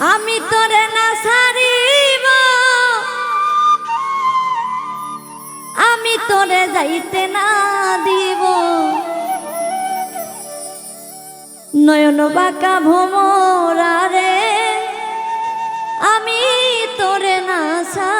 আমি তোরে না সারিব আমি তোরে যাইতে না দিব। নয়ন বাঁকা ভোমরা রে আমি তোরে না সার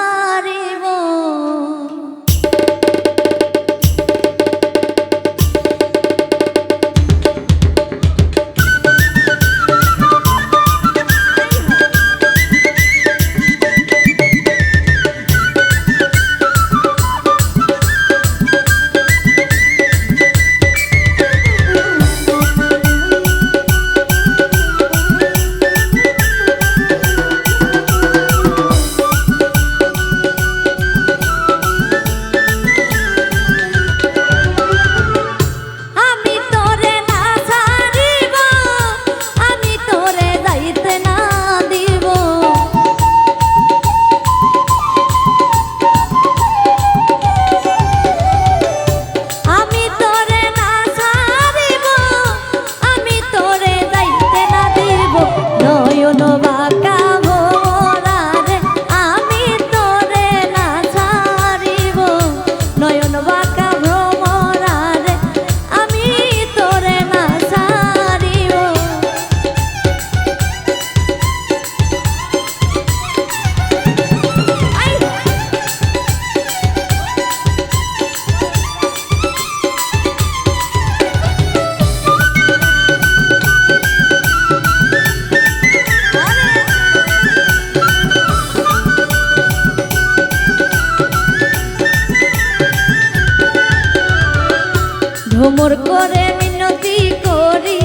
ঝুমুর করে মিনতি করি,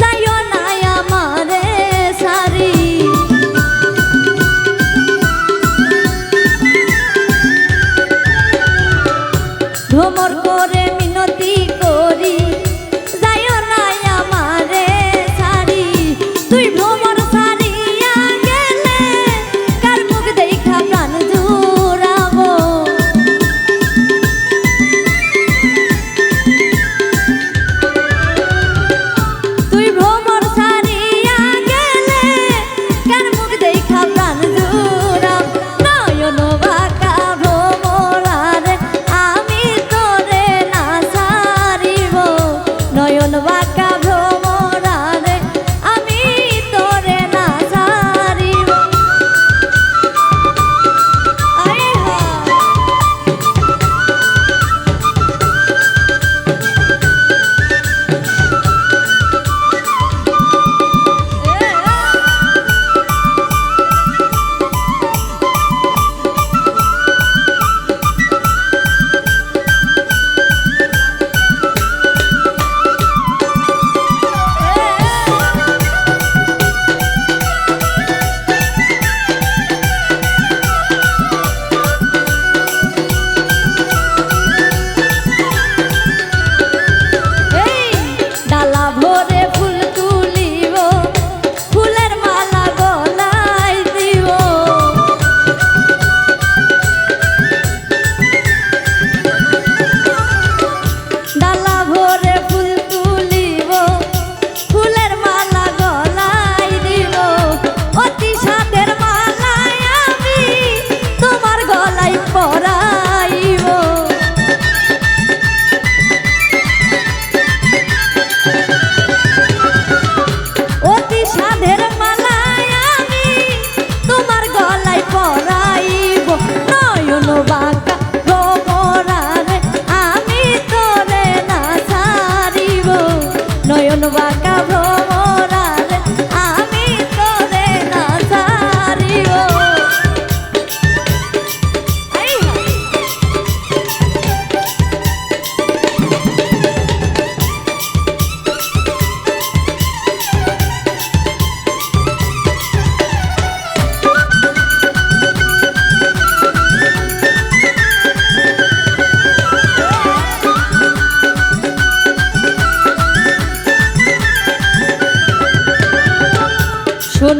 যাইও না আমারে সারি। ঝুমুর করে মিনতি করি, যাইও না আমারে সারি। তুই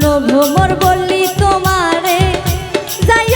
প্রভু মোর বললি তোমারে যাই